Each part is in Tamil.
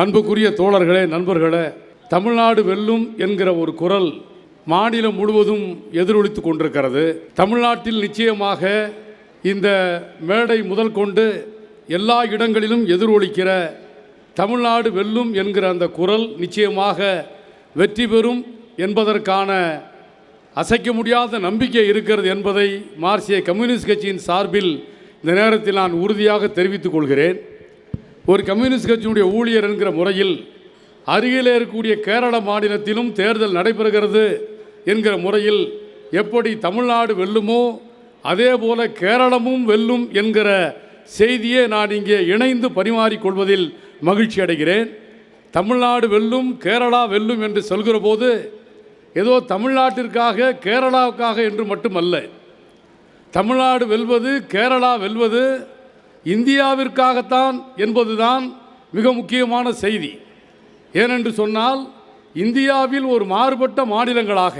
அன்புக்குரிய தோழர்களே நண்பர்களே தமிழ்நாடு வெல்லும் என்கிற ஒரு குரல் மாநிலம் முழுவதும் எதிரொலித்து கொண்டிருக்கிறது. தமிழ்நாட்டில் நிச்சயமாக இந்த மேடை முதல் கொண்டு எல்லா இடங்களிலும் எதிரொலிக்கிற தமிழ்நாடு வெல்லும் என்கிற அந்த குரல் நிச்சயமாக வெற்றி பெறும் என்பதற்கான அசைக்க முடியாத நம்பிக்கை இருக்கிறது என்பதை மார்க்சிய கம்யூனிஸ்ட் கட்சியின் சார்பில் இந்த நேரத்தில் நான் உறுதியாக தெரிவித்துக் கொள்கிறேன். ஒரு கம்யூனிஸ்ட் கட்சியினுடைய ஊழியர் என்கிற முறையில் அருகிலே இருக்கக்கூடிய கேரள மாநிலத்திலும் தேர்தல் நடைபெறுகிறது என்கிற முறையில் எப்படி தமிழ்நாடு வெல்லுமோ அதே போல கேரளமும் வெல்லும் என்கிற செய்தியை நான் இங்கே இணைந்து பரிமாறிக்கொள்வதில் மகிழ்ச்சி அடைகிறேன். தமிழ்நாடு வெல்லும் கேரளா வெல்லும் என்று சொல்கிற போது ஏதோ தமிழ்நாட்டிற்காக கேரளாவுக்காக என்று மட்டுமல்ல. தமிழ்நாடு வெல்வது கேரளா வெல்வது இந்தியாவிற்காகத்தான் என்பதுதான் மிக முக்கியமான செய்தி. ஏனென்று சொன்னால் இந்தியாவில் ஒரு மாறுபட்ட மாநிலங்களாக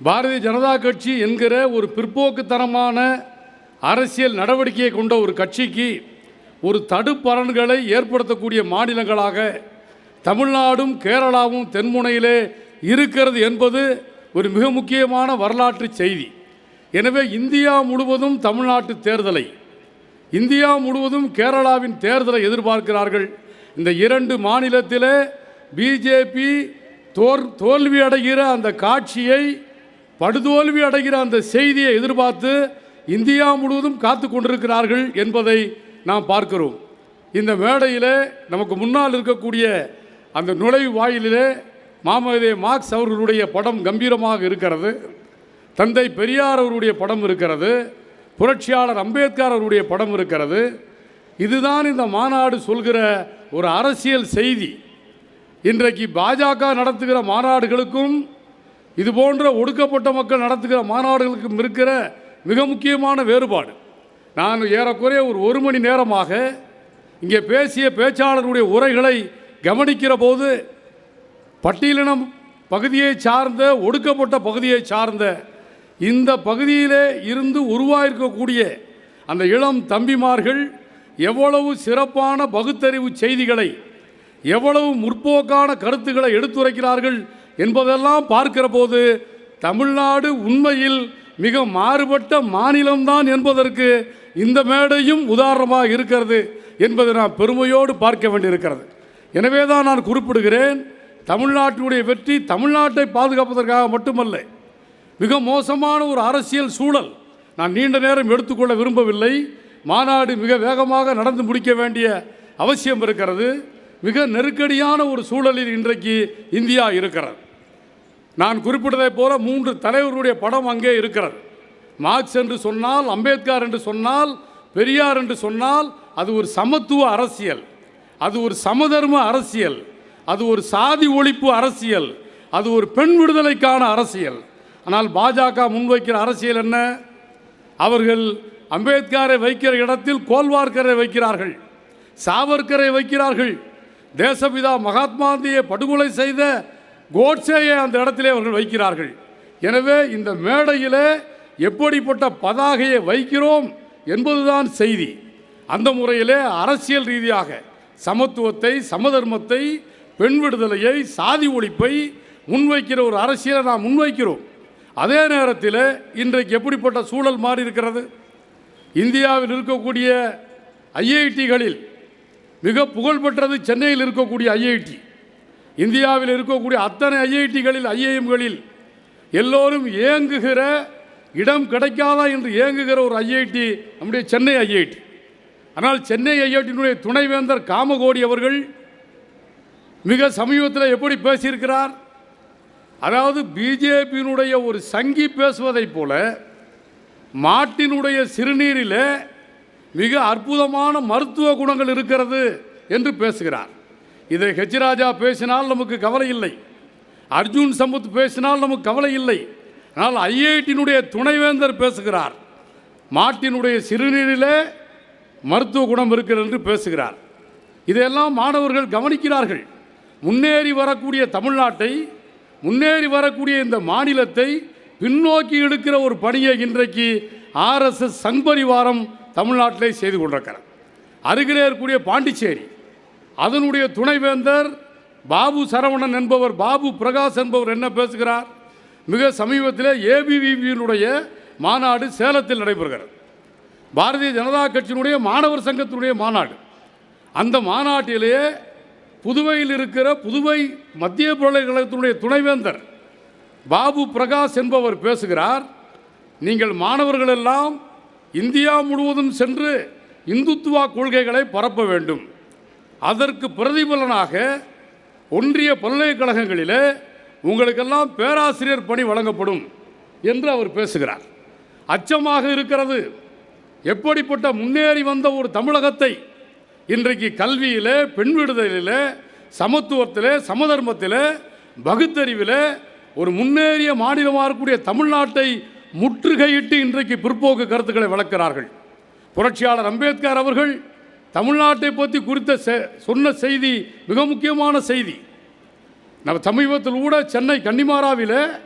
பாரதிய ஜனதா கட்சி என்கிற ஒரு பிற்போக்குத்தனமான அரசியல் நடவடிக்கையை கொண்ட ஒரு கட்சிக்கு ஒரு தடுப்பரன்களை ஏற்படுத்தக்கூடிய மாநிலங்களாக தமிழ்நாடும் கேரளாவும் தென்முனையிலே இருக்கிறது என்பது ஒரு மிக முக்கியமான வரலாற்று செய்தி. எனவே இந்தியா முழுவதும் தமிழ்நாட்டு தேர்தலை இந்தியா முழுவதும் கேரளாவின் தேர்தலை எதிர்பார்க்கிறார்கள். இந்த இரண்டு மாநிலத்திலே பிஜேபி தோர் தோல்வி அடைகிற அந்த காட்சியை படுதோல்வி அடைகிற அந்த செய்தியை எதிர்பார்த்து இந்தியா முழுவதும் காத்து கொண்டிருக்கிறார்கள் என்பதை நாம் பார்க்கிறோம். இந்த மேடையில் நமக்கு முன்னால் இருக்கக்கூடிய அந்த நுழைவு வாயிலிலே மாமதே மார்க்ஸ் அவர்களுடைய படம் கம்பீரமாக இருக்கிறது. தந்தை பெரியார் அவருடைய படம் இருக்கிறது. புரட்சியாளர் அம்பேத்கர் அவருடைய படம் இருக்கிறது. இதுதான் இந்த மாநாடு சொல்கிற ஒரு அரசியல் செய்தி. இன்றைக்கு பாஜக நடத்துகிற மாநாடுகளுக்கும் இது போன்ற ஒடுக்கப்பட்ட மக்கள் நடத்துகிற மாநாடுகளுக்கும் இருக்கிற மிக முக்கியமான வேறுபாடு. நான் ஏறக்குறைய ஒரு ஒரு மணி நேரமாக இங்கே பேசிய பேச்சாளருடைய உரைகளை கவனிக்கிற போது பட்டியலினம் பகுதியை சார்ந்த ஒடுக்கப்பட்ட பகுதியை சார்ந்த இந்த பகுதியிலே இருந்து உருவாயிருக்கக்கூடிய அந்த இளம் தம்பிமார்கள் எவ்வளவு சிறப்பான பகுத்தறிவு செய்திகளை எவ்வளவு முற்போக்கான கருத்துக்களை எடுத்துரைக்கிறார்கள் என்பதெல்லாம் பார்க்கிற போது தமிழ்நாடு உண்மையில் மிக மாறுபட்ட மாநிலம்தான் என்பதற்கு இந்த மேடையும் உதாரணமாக இருக்கிறது என்பதை நான் பெருமையோடு பார்க்க வேண்டியிருக்கிறது. எனவே தான் நான் குறிப்பிடுகிறேன் தமிழ்நாட்டினுடைய வெற்றி தமிழ்நாட்டை பாதுகாப்பதற்காக மட்டுமல்ல மிக மோசமான ஒரு அரசியல் சூழல் நான் நீண்ட நேரம் எடுத்துக்கொள்ள விரும்பவில்லை. மாநாடு மிக வேகமாக நடந்து முடிக்க வேண்டிய அவசியம் இருக்கிறது. மிக நெருக்கடியான ஒரு சூழலில் இன்றைக்கு இந்தியா இருக்கிறது. நான் குறிப்பிட்டதைப் போல மூன்று தலைவருடைய படம் அங்கே இருக்கிறது. மார்க்ஸ் என்று சொன்னால் அம்பேத்கர் என்று சொன்னால் பெரியார் என்று சொன்னால் அது ஒரு சமத்துவ அரசியல். அது ஒரு சமதர்ம அரசியல். அது ஒரு சாதி ஒழிப்பு அரசியல். அது ஒரு பெண் விடுதலைக்கான அரசியல். ஆனால் பாஜக முன்வைக்கிற அரசியல் என்ன? அவர்கள் அம்பேத்கரை வைக்கிற இடத்தில் கோல்வார்கரை வைக்கிறார்கள். சாவர்கரை வைக்கிறார்கள். தேசபிதா மகாத்மாந்தியை படுகொலை செய்த கோட்சேயை அந்த இடத்திலே அவர்கள் வைக்கிறார்கள். எனவே இந்த மேடையில் எப்படிப்பட்ட பதாகையை வைக்கிறோம் என்பதுதான் செய்தி. அந்த முறையிலே அரசியல் ரீதியாக சமத்துவத்தை சமதர்மத்தை பெண் விடுதலையை சாதி ஒழிப்பை முன்வைக்கிற ஒரு அரசியலை நாம் முன்வைக்கிறோம். அதே நேரத்தில் இன்றைக்கு எப்படிப்பட்ட சூழல் மாறி இருக்கிறது? இந்தியாவில் இருக்கக்கூடிய ஐஐடிகளில் மிக புகழ்பெற்றது சென்னையில் இருக்கக்கூடிய ஐஐடி. இந்தியாவில் இருக்கக்கூடிய அத்தனை ஐஐடிகளில் ஐஐஎம்களில் எல்லோரும் ஏங்குகிற இடம் கிடைக்காதா என்று ஏங்குகிற ஒரு ஐஐடி நம்முடைய சென்னை ஐஐடி. ஆனால் சென்னை ஐஐடியினுடைய துணைவேந்தர் காமகோடி அவர்கள் மிக சமீபத்தில் எப்படி பேசியிருக்கிறார்? அதாவது பிஜேபியினுடைய ஒரு சங்கி பேசுவதைப் போல மாட்டினுடைய சிறுநீரில் மிக அற்புதமான மருத்துவ குணங்கள் இருக்கிறது என்று பேசுகிறார். இதை ஹெச்ராஜா பேசினால் நமக்கு கவலை இல்லை. அர்ஜுன் சம்பத் பேசினால் நமக்கு கவலை இல்லை. ஆனால் ஐஐடியினுடைய துணைவேந்தர் பேசுகிறார். மாட்டினுடைய சிறுநீரில் மருத்துவ குணம் இருக்கிறது என்று பேசுகிறார். இதையெல்லாம் மாணவர்கள் கவனிக்கிறார்கள். முன்னேறி வரக்கூடிய தமிழ்நாட்டை முன்னேறி வரக்கூடிய இந்த மாநிலத்தை பின்னோக்கி எடுக்கிற ஒரு பணியை இன்றைக்கு ஆர்எஸ்எஸ் சங்பரிவாரம் தமிழ்நாட்டிலே செய்து கொண்டிருக்கிறார். அருகிலே இருக்கக்கூடிய பாண்டிச்சேரி அதனுடைய துணைவேந்தர் பாபு சரவணன் என்பவர் பாபு பிரகாஷ் என்பவர் என்ன பேசுகிறார்? மிக சமீபத்தில் ஏபிவிபியினுடைய மாநாடு சேலத்தில் நடைபெறுகிறது. பாரதிய ஜனதா கட்சியினுடைய மாணவர் சங்கத்தினுடைய மாநாடு. அந்த மாநாட்டிலேயே புதுவையில் இருக்கிற புதுவை மத்திய பல்கலைக்கழகத்தினுடைய துணைவேந்தர் பாபு பிரகாஷ் என்பவர் பேசுகிறார். நீங்கள் மாணவர்கள் எல்லாம் இந்தியா முழுவதும் சென்று இந்துத்துவா கொள்கைகளை பரப்ப வேண்டும். அதற்கு பிரதிபலனாக ஒன்றிய பல்கலைக்கழகங்களிலே உங்களுக்கெல்லாம் பேராசிரியர் பணி வழங்கப்படும் என்று அவர் பேசுகிறார். அச்சமாக இருக்கிறது. எப்படிப்பட்ட முன்னேறி வந்த ஒரு தமிழகத்தை இன்றைக்கு கல்வியில் பெண் விடுதலில் சமத்துவத்தில் சமதர்மத்தில் பகுத்தறிவில் ஒரு முன்னேறிய மாநிலமாக இருக்கக்கூடிய தமிழ்நாட்டை முற்றுகையிட்டு இன்றைக்கு பிற்போக்கு கருத்துக்களை வளர்க்கிறார்கள். புரட்சியாளர் அம்பேத்கர் அவர்கள் தமிழ்நாட்டை பற்றி குறித்த செ- சொன்ன செய்தி மிக முக்கியமான செய்தி. நம்ம சமீபத்தில் கூட சென்னை கன்னிமாராவில்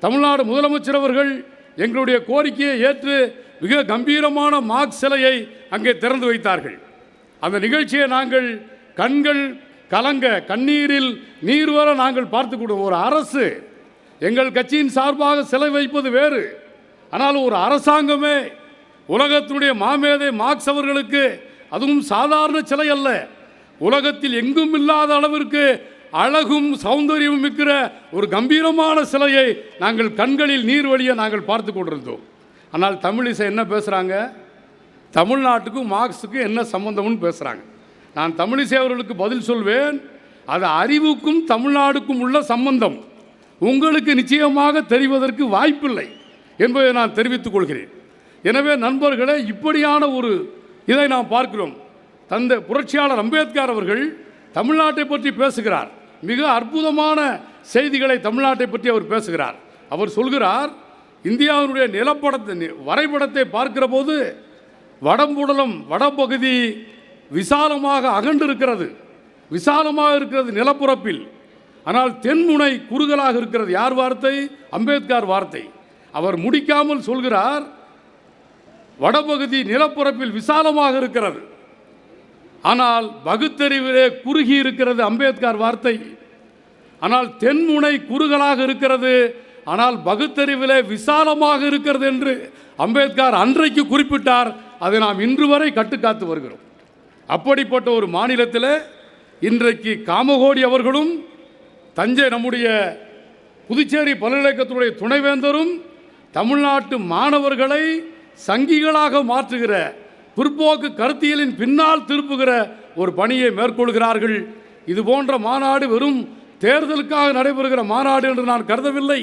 தமிழ்நாடு முதலமைச்சர் அவர்கள் எங்களுடைய கோரிக்கையை ஏற்று மிக கம்பீரமான மார்க் சிலையை அங்கே திறந்து வைத்தார்கள். அந்த நிகழ்ச்சியை நாங்கள் கண்கள் கலங்க கண்ணீரில் நீர் வர நாங்கள் பார்த்து கொடுவோம் ஒரு அரசு எங்கள் கட்சியின் சார்பாக சிலை வைப்பது வேறு. ஆனால் ஒரு அரசாங்கமே உலகத்தினுடைய மாமேதை மார்க்ஸ் அவர்களுக்கு அதுவும் சாதாரண சிலை அல்ல. உலகத்தில் எங்கும் இல்லாத அளவிற்கு அழகும் சௌந்தரியமும் இருக்கிற ஒரு கம்பீரமான சிலையை நாங்கள் கண்களில் நீர் வழியை நாங்கள் பார்த்து கொண்டிருந்தோம். ஆனால் தமிழிசை என்ன பேசுகிறாங்க தமிழ்நாட்டுக்கும் மார்க்ஸுக்கும் என்ன சம்பந்தம்னு பேசுகிறாங்க நான் தமிழிசை அவர்களுக்கு பதில் சொல்வேன் அது அறிவுக்கும் தமிழ்நாடுக்கும் உள்ள சம்பந்தம். உங்களுக்கு நிச்சயமாக தெரிவதற்கு வாய்ப்பில்லை என்பதை நான் தெரிவித்துக் கொள்கிறேன். எனவே நண்பர்களே இப்படியான ஒரு இதை நாம் பார்க்கிறோம். தந்தை புரட்சியாளர் அம்பேத்கர் அவர்கள் தமிழ்நாட்டை பற்றி பேசுகிறார். மிக அற்புதமான செய்திகளை தமிழ்நாட்டை பற்றி அவர் பேசுகிறார். அவர் சொல்கிறார் இந்தியாவினுடைய நிலப்படத்தை நி- வரைபடத்தை பார்க்கிற போது வடம்புடலம் வடபகுதி விசாலமாக அகண்டிருக்கிறது விசாலமாக இருக்கிறது நிலப்பரப்பில். ஆனால் தென்முனை குறுகலாக இருக்கிறது. யார் வார்த்தை? அம்பேத்கர் வார்த்தை. அவர் முடிக்காமல் சொல்கிறார் வடபகுதி நிலப்பரப்பில் விசாலமாக இருக்கிறது. ஆனால் பகுத்தறிவிலே குறுகி இருக்கிறது அம்பேத்கர் வார்த்தை. ஆனால் தென்முனை குறுகலாக இருக்கிறது. ஆனால் பகுத்தறிவிலே விசாலமாக இருக்கிறது என்று அம்பேத்கர் அன்றைக்கு குறிப்பிட்டார். அதை நாம் இன்று வரை கட்டுக்காத்து வருகிறோம். அப்படிப்பட்ட ஒரு மாநிலத்தில் இன்றைக்கு காமகோடி அவர்களும் தஞ்சை நம்முடைய புதுச்சேரி பல்கலைக்கழகத்துடைய துணைவேந்தரும் தமிழ்நாட்டு மாணவர்களை சங்கிகளாக மாற்றுகிற பிற்போக்கு கருத்தியலின் பின்னால் திருப்புகிற ஒரு பணியை மேற்கொள்கிறார்கள். இது போன்ற மாநாடு வெறும் தேர்தலுக்காக நடைபெறுகிற மாநாடு என்று நான் கருதவில்லை.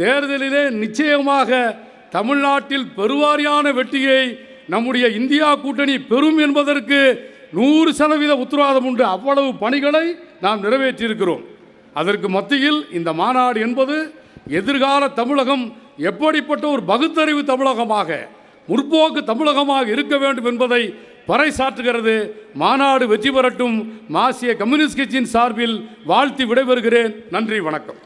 தேர்தலிலே நிச்சயமாக தமிழ்நாட்டில் பெருவாரியான வெற்றியை நம்முடைய இந்தியா கூட்டணி பெறும் என்பதற்கு நூறு சதவீத உத்தரவாதம் உண்டு. அவ்வளவு பணிகளை நாம் நிறைவேற்றியிருக்கிறோம். அதற்கு மத்தியில் இந்த மாநாடு என்பது எதிர்கால தமிழகம் எப்படிப்பட்ட ஒரு பகுத்தறிவு தமிழகமாக முற்போக்கு தமிழகமாக இருக்க வேண்டும் என்பதை பறைசாற்றுகிறது. மாநாடு வெற்றி பெறட்டும். மாசிய கம்யூனிஸ்ட் கட்சியின் சார்பில் வாழ்த்தி விடைபெறுகிறேன். நன்றி வணக்கம்.